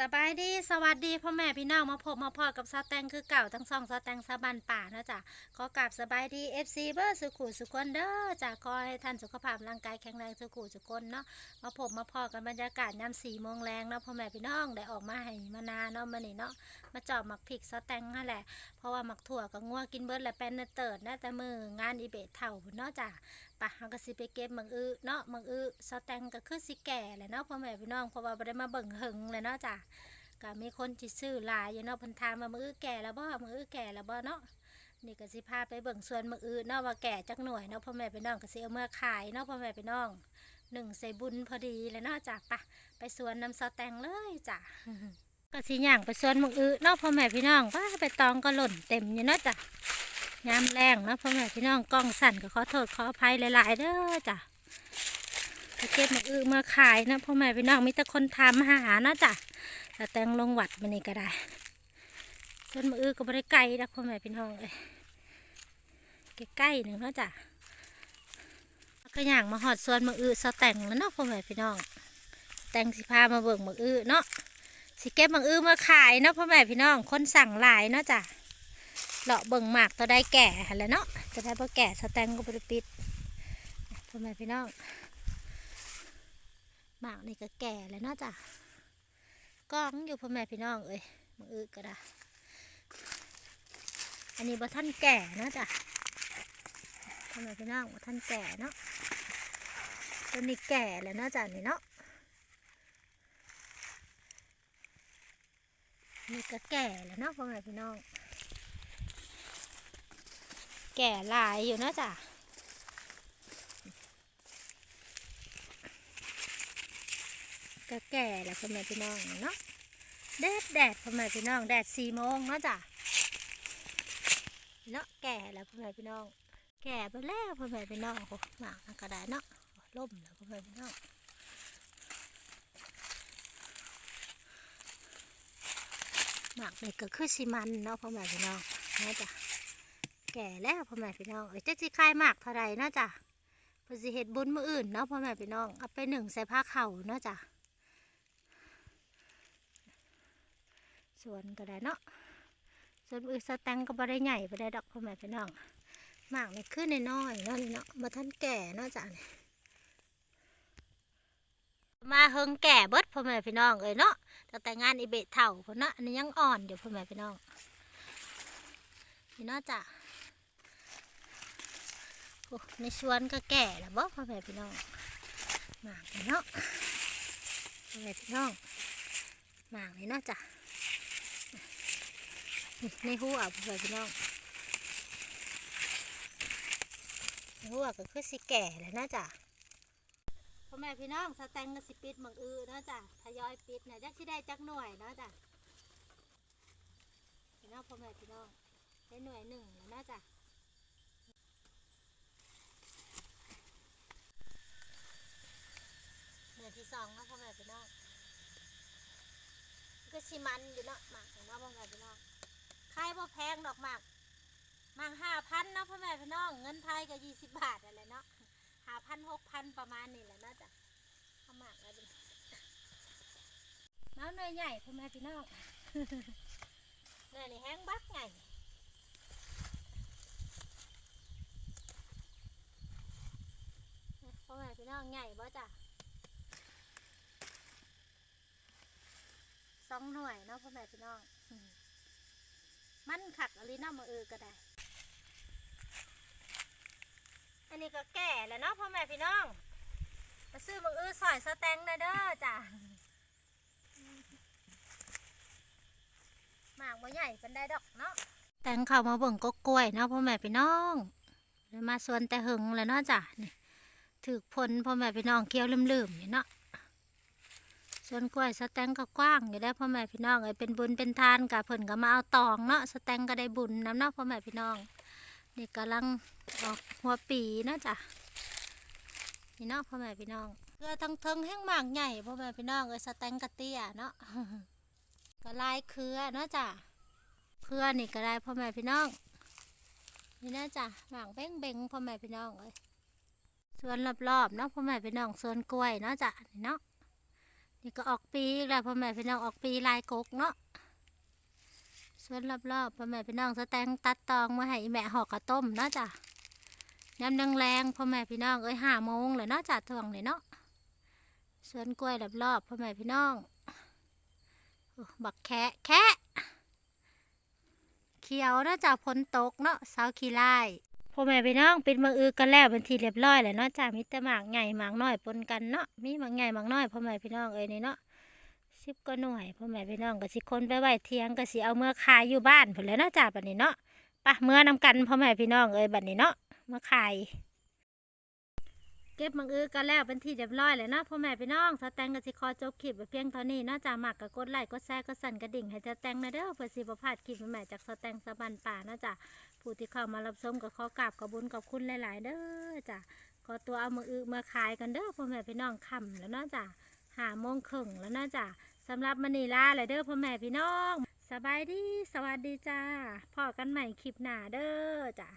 สบายดีสวัสดีพ่อแม่พี่น้องมาพบมาพอกับซาแตงคือเก่าทั้งสองซาแตงซาบันป่านะจ๊ะขอกราบสบายดีเอฟซีเบอร์สุขุสุขคนเด้อจ้ะขอให้ท่านสุขภาพร่างกายแข็งแรงสุขุสุขคนเนาะมาพบมาพอกันบรรยากาศยามสี่โมงแรงเนาะพ่อแม่พี่น้องได้ออกมาให้มานาเนาะมานี่เนาะมาจอบหมักพริกซาแตงนั่นแหละเพราะว่าหมักถั่วกับงัวกินเบิร์ดและแป้นเติร์ดนะแต่มืองานอีเบทเท่าเนาะจ้ะปะเฮาก็สิไปเก็บมักอื้อเนาะมักอื้อซาแตงก็คือสิแก่แหละเนาะพ่อแม่พี่น้องเพราะว่าบ่ได้มาเบิ่งหึงเลยเนาะจ้ะก็มีคนจิซื้อหลายอยู่เนาะเพันธามามืออื้อแก่แล้วบ่มืออื้อแก่แล้วบ่เนาะนี่ก็สิพาไปเบิ่งสวนมืออื้อเนาะว่าแก่จักหน่วยเนาะพ่อแม่พี่น้องก็สิเอาเมื่อขายเนาะพ่อแม่พี่น้องหนึ่งใส่บุญพอดีเลยเนาะจ้ะปะไปสวนน้ำซอแตงเลยจ้ะ ก็สิย่างไปสวนมืออื้อเนาะพ่อแม่พี่น้องว่าไปตองก็หล่นเต็มอยู่เนาะจ้ะยามแรงเนาะพ่อแม่พี่น้องกล้องสั่นก็ขอโทษขออภัยหลาย ๆ เด้อจ้ะ เก็บมืออื้อมาขายนะพ่อแม่พี่น้องมีแต่คนทำหาเนาะจ้ะแต่แตงลงวัดมันนี่ก็ได้ส่วนมืออื้อก็บริไกลนะพ่อแม่พี่น้องเลยใกล้ๆหนึ่งเนาะจ้ะก็อย่างมาหอดส่วนมืออื้อสแต่งแล้วเนาะพ่อแม่พี่น้อง แต่งสิพามาเบิ่งมืออื้อเนาะสิเก็บมืออื้อมาขายเนาะพ่อแม่พี่น้องคนสั่งหลายเนาะจ้ะเลาะเบิ่งหมากตัวได้แก่แหล้วเนาะจะได้พอแก่สแต่งก็บริปิดพ่อแม่พี่น้อง หมากนี่ก็แก่แล้วเนาะจ้ะกล้องอยู่พ่อแม่พี่น้องเอ้ยมืออึก็ได้อันนี้บ่ท่านแก่เนาะจ้ะพ่อแม่พี่น้องบ่ท่านแก่เนาะตัวนี้แก่แล้วเนาะจ้ะนี่เนาะนี่ก็แก่แล้วเนาะพ่อแม่พี่น้อง แก่หลายอยู่เนาะจ้ะ ก็แก่แล้วพ่อแม่พี่น้องเนาะแดดแดดพ่อแม่พี่น้องแดดสี่โมงเนาะจ้ะเนาะแก่แล้วพ่อแม่พี่น้อง แก่ไปแล้วพ่อแม่พี่น้องโอ้หมากมันก็ได้เนาะล่มแล้วพ่อแม่พี่น้องหมากนี่ก็คือซีมันเนาะพ่อแม่พี่น้องเนาะจ้ะแก่แล้วพ่อแม่พี่น้องเอ้ยจะสิคายหมากเท่าไรเนาะจ้ะเพอสิเฮ็ดบุญมืออื่นเนาะพ่อแม่พี่น้องเอาไปหนึ่งใส่ผ้าเข่าเนาะจ้ะ สวนก็ได้เนาะสวนอือสแตงก็บ่ได้ใหญ่บ่ได้ดอกพ่อแม่พี่น้องหมากนี่ขึ้นน้อยๆเนาะนี่เนาะบ่ทันแก่เนาะจ้ะนี่มาเฮิงแก่เบิดพ่อแม่พี่น้องเอ้ยเนาะแต่งานอีเบะเถ่าพุ่นเนาะอันนี้ยังอ่อนอยู่พ่อแม่พี่น้องนี่เนาะจ้ะโอ้ในสวนก็แก่แล้วบ่พ่อแม่พี่น้องหมากนี่เนาะพ่อแม่พี่น้องหมากนี่เนาะจ้ะ ในหัวพ่อแม่พี่น้องในหัวก็คือสิแก่แล้วนะจ๊ะพ่อแม่พี่น้องสแตงก็สิปิดมักอือนาะจ้ะทยอยปิดเนี่ยจักสิได้จักหน่วยนาะจ้ะพี่น้องพ่อแม่พี่น้องได้หน่วยหนึ่งแล้วนาะจ้ะหน่วยที่สองนะพ่อแม่พี่น้องก็สิมันอยู่เนาะหมากเนาะพ่อแม่พี่น้อง ขายบ่แพงดอกหมากหมากห้าพันเนาะพ่อแม่พี่น้อง เงินไทยก็ยี่สิบบาทอะไรเนาะห้าพันหกพันประมาณนี้แหละเนาะจ้ะเอาหมากอะไรเป็นน้ำเนยใหญ่พ่อแม่พี่น้องเนยนี่แห้งบักไงพ่อแม่พี่น้องใหญ่บ่จ้ะสองหน่วยเนาะพ่อแม่พี่น้อง มันขักอะไรน้ามาเออก็ได้ อันนี้ก็แก่แล้วเนาะพ่อแม่พี่น้อง มาซื้อมืออื้อสอยสแตงได้เด้อจ้ะหมากบ่ใหญ่เป็นได้ดอกเนาะ แตงเข้ามาเบิ่งก็กล้วยเนาะพ่อแม่พี่น้องมาสวนแต่หึงแล้วเนาะจ้ะนี่ถือผลพ่อแม่พี่น้องเคี้ยวลืมๆอยู่เนาะ วนกล้วยสแตงก็กว้างอยู่ได้วพ่อแม่พี่น้องเอ้ยเป็นบุญเป็นทานกับเพิ่นก็มาเอาตองเนาะสแตงก็ได้บุญน้ำเนาะพ่อแม่พี่น้องนี่กำลังออกหัวปีเนาะจ้ะนี่เนาะพ่อแม่พี่น้องเกลือทั้งเทิงแห้งหมากใหญ่พ่อแม่พี่น้องเอ้ยสแตงกะเตี้ยเนาะก็ลายเครือเนาะจ้ะเครือนี่ก็ได้พ่อแม่พี่น้องนี่นะจ้ะหมากเบ้งเบงพ่อแม่พี่น้องเอ้ยส่วนรอบๆเนาะพ่อแม่พี่น้องส่วนกล้วยเนาะจ้ะนี่เนาะ นี่ก็ออกปีอีกแล้วพ่อแม่พี่น้องออกปีลายกกเนาะส่วนรอบๆพ่อแม่พี่น้องสแตงตัดตองมาให้แม่หอกกระต้มเนาะจ้ะยำแรงๆพ่อแม่พี่น้องเอ้ยห้าโมงเลยเนาะจ้ะทวงเลยเนาะสวนกล้วยรอบๆพ่อแม่พี่น้องบักแคะแคะเขียวเนาะจ้ะฝนตกเนาะเสาขี้ไล่ พ่อแม่พี่น้องเปิดมืออือกันแล้วเป็นทีเรียบร้อยแล้วเนาะจ้ะมีแต่หมากใหญ่หมากน้อยปนกันเนาะมีหมากใหญ่หมากน้อยพ่อแม่พี่น้องเอ้ยนี่เนาะสิบก็หน่วยพ่อแม่พี่น้องก็สิคนไปไหวเทียงก็สิเอาเมื่อขายอยู่บ้านผลแล้วเนาะจ้าบัดนี้เนาะปะเมื่อนำกันพ่อแม่พี่น้องเอ้ยบัดนี้เนาะเมื่อขายเก็บมังอือกันแล้วเป็นที่เรียบร้อยเลยเนาะพ่อแม่พี่น้องสแตงก็สิขอจบคลิปไว้เพียงเท่านี้เนาะจ้าหมักก็กดไลค์กดแชร์กดสั่นกระดิ่งให้สแตงนะเด้อเพื่อสิบ่พลาดคลิปใหม่จากสแตงสะบันป่าเนาะจ้า ผู้ที่เข้ามารับชมก็ขอกราบขอบุญขอบคุณหลาย ๆ เด้อจ้ะขอตัวเอามืออือมาขายกันเด้อพ่อแม่พี่น้องค่ำแล้วเนาะจ้ะหาโมงครึ่งแล้วเนาะจ้ะสำหรับมันนีลาเลยเด้อพ่อแม่พี่น้อง สบายดี สวัสดีจ้าพอกันใหม่คลิปหน้าเด้อจ้ะ